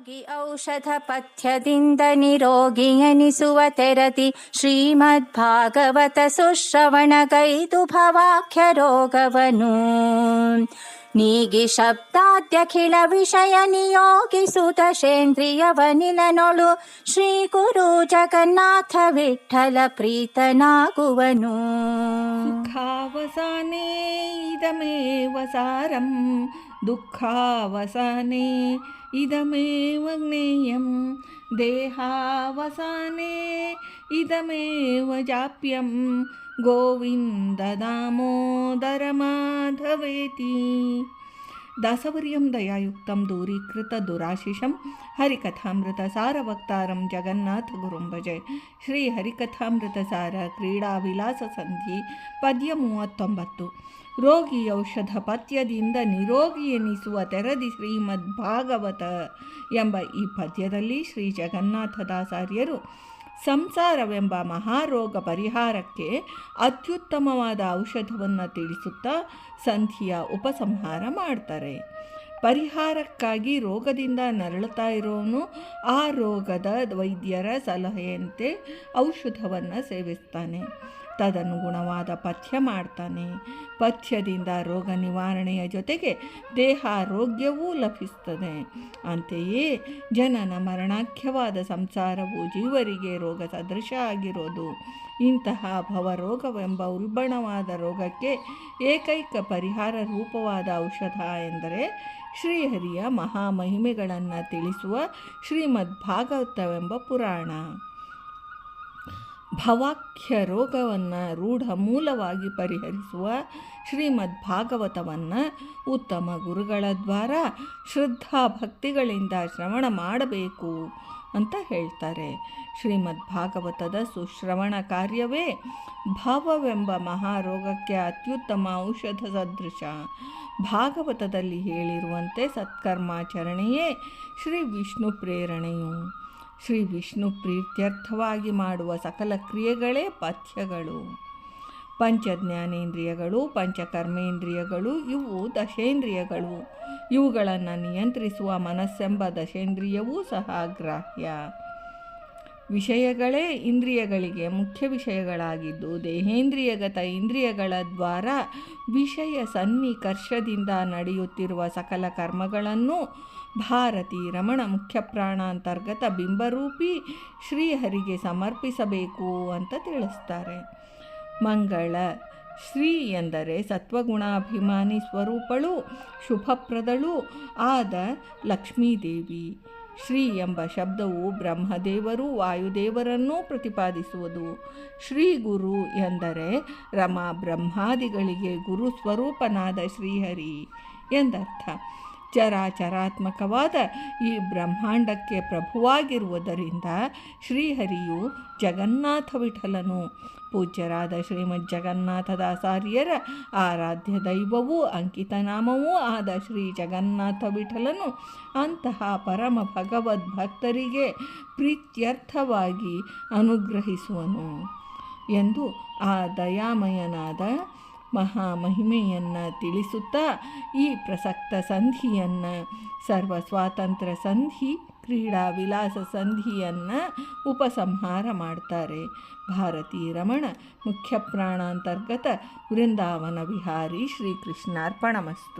ಯೋಗಿ ಔಷಧ ಪಥ್ಯದಿಂದ ನಿರೋಗಿ ಎನಿಸುವ ತೆರದಿ ಶ್ರೀಮದ್ ಭಾಗವತ ಸುಶ್ರವಣಗೈದು ಭವಾಖ್ಯ ರೋಗವನು ನೀಗಿ ಶಬ್ದಾದ್ಯಖಿಳ ವಿಷಯ ನಿಯೋಗಿಸುತ್ತ ಶೇಂದ್ರಿಯವನಿಲನೊಳು ಶ್ರೀ ಗುರು ಜಗನ್ನಾಥ ವಿಠಲ ಪ್ರೀತನಾಗುವನು ಸುಖಾವಸಾನೆ ಇದಮೇವ ಸಾರಂ ದುಃಖಾವಸಾನೆ इदमेव ज्ञेयं देहावसाने इदमेव जाप्यं गोविन्ददामोदरमाधवेति। ದಾಮೋದರ ಮಾಧವೇತಿ ದಾಸವರ್ಯಂ ದಯಾಯುಕ್ತಂ ದೂರೀಕೃತ ದುರಾಶಿಷಂ ಹರಿಕಥಾಮೃತ ಸಾರವಕ್ತಾರಂ ಜಗನ್ನಾಥ ಗುರುಂ ಭಜೆ ಶ್ರೀ ಹರಿಕಥಾಮೃತ ಸಾರ ಕ್ರೀಡಾ ವಿಲಾಸ ಸಂಧಿ, ಪದ್ಯ ಮೂವತ್ತೊಂಬತ್ತು. ರೋಗಿ ಔಷಧ ಪಥ್ಯದಿಂದ ನಿರೋಗಿ ಎನಿಸುವ ತೆರದಿ ಶ್ರೀಮದ್ ಭಾಗವತ ಎಂಬ ಈ ಪದ್ಯದಲ್ಲಿ ಶ್ರೀ ಜಗನ್ನಾಥದಾಸಾರ್ಯರು ಸಂಸಾರವೆಂಬ ಮಹಾರೋಗ ಪರಿಹಾರಕ್ಕೆ ಅತ್ಯುತ್ತಮವಾದ ಔಷಧವನ್ನು ತಿಳಿಸುತ್ತಾ ಸಂಧಿಯ ಉಪಸಂಹಾರ ಮಾಡ್ತಾರೆ. ಪರಿಹಾರಕ್ಕಾಗಿ ರೋಗದಿಂದ ನರಳುತ್ತಾ ಇರೋನು. ಆ ರೋಗದ ವೈದ್ಯರ ಸಲಹೆಯಂತೆ ಔಷಧವನ್ನು ಸೇವಿಸ್ತಾನೆ. ತದನುಗುಣವಾದ ಪಥ್ಯ ಮಾಡ್ತಾನೆ. ಪಥ್ಯದಿಂದ ರೋಗ ನಿವಾರಣೆಯ ಜೊತೆಗೆ ದೇಹಾರೋಗ್ಯವೂ ಲಭಿಸ್ತದೆ. ಅಂತೆಯೇ ಜನನ ಮರಣಾಖ್ಯವಾದ ಸಂಸಾರವು ಜೀವರಿಗೆ ರೋಗ ಸದೃಶ ಆಗಿರೋದು. ಇಂತಹ ಭವರೋಗವೆಂಬ ಉಲ್ಬಣವಾದ ರೋಗಕ್ಕೆ ಏಕೈಕ ಪರಿಹಾರ ರೂಪವಾದ ಔಷಧ ಎಂದರೆ ಶ್ರೀಹರಿಯ ಮಹಾಮಹಿಮೆಗಳನ್ನು ತಿಳಿಸುವ ಶ್ರೀಮದ್ ಭಾಗವತವೆಂಬ ಪುರಾಣ. ಭವಾಖ್ಯ ರೋಗವನ್ನು ರೂಢ ಮೂಲವಾಗಿ ಪರಿಹರಿಸುವ ಶ್ರೀಮದ್ ಭಾಗವತವನ್ನು ಉತ್ತಮ ಗುರುಗಳ ದ್ವಾರ ಶ್ರದ್ಧಾ ಭಕ್ತಿಗಳಿಂದ ಶ್ರವಣ ಮಾಡಬೇಕು ಅಂತ ಹೇಳ್ತಾರೆ. ಶ್ರೀಮದ್ ಭಾಗವತದ ಸುಶ್ರವಣ ಕಾರ್ಯವೇ ಭಾವವೆಂಬ ಮಹಾರೋಗಕ್ಕೆ ಅತ್ಯುತ್ತಮ ಔಷಧ ಸದೃಶ. ಭಾಗವತದಲ್ಲಿ ಹೇಳಿರುವಂತೆ ಸತ್ಕರ್ಮಾಚರಣೆಯೇ ಶ್ರೀ ವಿಷ್ಣು ಪ್ರೇರಣೆಯು. ಶ್ರೀ ವಿಷ್ಣು ಪ್ರೀತ್ಯರ್ಥವಾಗಿ ಮಾಡುವ ಸಕಲ ಕ್ರಿಯೆಗಳೇ ಪಥ್ಯಗಳು. ಪಂಚಜ್ಞಾನೇಂದ್ರಿಯಗಳು, ಪಂಚಕರ್ಮೇಂದ್ರಿಯಗಳು, ಇವು ದಶೇಂದ್ರಿಯಗಳು. ಇವುಗಳನ್ನು ನಿಯಂತ್ರಿಸುವ ಮನಸ್ಸೆಂಬ ದಶೇಂದ್ರಿಯವೂ ಸಹ ಗ್ರಾಹ್ಯ ವಿಷಯಗಳೇ ಇಂದ್ರಿಯಗಳಿಗೆ ಮುಖ್ಯ ವಿಷಯಗಳಾಗಿದ್ದು, ದೇಹೇಂದ್ರಿಯಗತ ಇಂದ್ರಿಯಗಳ ದ್ವಾರ ವಿಷಯ ಸನ್ನಿಕರ್ಷದಿಂದ ನಡೆಯುತ್ತಿರುವ ಸಕಲ ಕರ್ಮಗಳನ್ನು ಭಾರತಿ ರಮಣ ಮುಖ್ಯ ಪ್ರಾಣಾಂತರ್ಗತ ಬಿಂಬರೂಪಿ ಶ್ರೀಹರಿಗೆ ಸಮರ್ಪಿಸಬೇಕು ಅಂತ ತಿಳಿಸ್ತಾರೆ. ಮಂಗಳ, ಶ್ರೀ ಎಂದರೆ ಸತ್ವಗುಣಾಭಿಮಾನಿ ಸ್ವರೂಪಳು, ಶುಭಪ್ರದಳು ಆದ ಲಕ್ಷ್ಮೀದೇವಿ. ಶ್ರೀ ಎಂಬ ಶಬ್ದವು ಬ್ರಹ್ಮದೇವರು ವಾಯುದೇವರನ್ನೂ ಪ್ರತಿಪಾದಿಸುವುದು. ಶ್ರೀ ಗುರು ಎಂದರೆ ರಮಾ ಬ್ರಹ್ಮಾದಿಗಳಿಗೆ ಗುರು ಸ್ವರೂಪನಾದ ಶ್ರೀಹರಿ ಎಂದರ್ಥ. ಚರಾಚರಾತ್ಮಕವಾದ ಈ ಬ್ರಹ್ಮಾಂಡಕ್ಕೆ ಪ್ರಭುವಾಗಿರುವುದರಿಂದ ಶ್ರೀಹರಿಯು ಜಗನ್ನಾಥ ವಿಠಲನು. ಪೂಜ್ಯರಾದ ಶ್ರೀಮದ್ ಜಗನ್ನಾಥದಾಸಾರ್ಯರ ಆರಾಧ್ಯ ದೈವವೂ ಅಂಕಿತನಾಮವೂ ಆದ ಶ್ರೀ ಜಗನ್ನಾಥ ವಿಠಲನು. ಅಂತಹ ಪರಮ ಭಗವದ್ಭಕ್ತರಿಗೆ ಪ್ರೀತ್ಯರ್ಥವಾಗಿ ಅನುಗ್ರಹಿಸುವನು. ಎಂದು ಆ ದಯಾಮಯನಾದ ಮಹಾಮಹಿಮೆಯನ್ನು ತಿಳಿಸುತ್ತಾ ಈ ಪ್ರಸಕ್ತ ಸಂಧಿಯನ್ನು, ಸರ್ವ ಸ್ವಾತಂತ್ರ್ಯ ಸಂಧಿ, ಕ್ರೀಡಾ ವಿಲಾಸ ಸಂಧಿಯನ್ನು ಉಪಸಂಹಾರ ಮಾಡ್ತಾರೆ. ಭಾರತೀ ರಮಣ, ಮುಖ್ಯ ಪ್ರಾಣಾಂತರ್ಗತ ವೃಂದಾವನ ವಿಹಾರಿ ಶ್ರೀಕೃಷ್ಣಾರ್ಪಣಮಸ್ತು.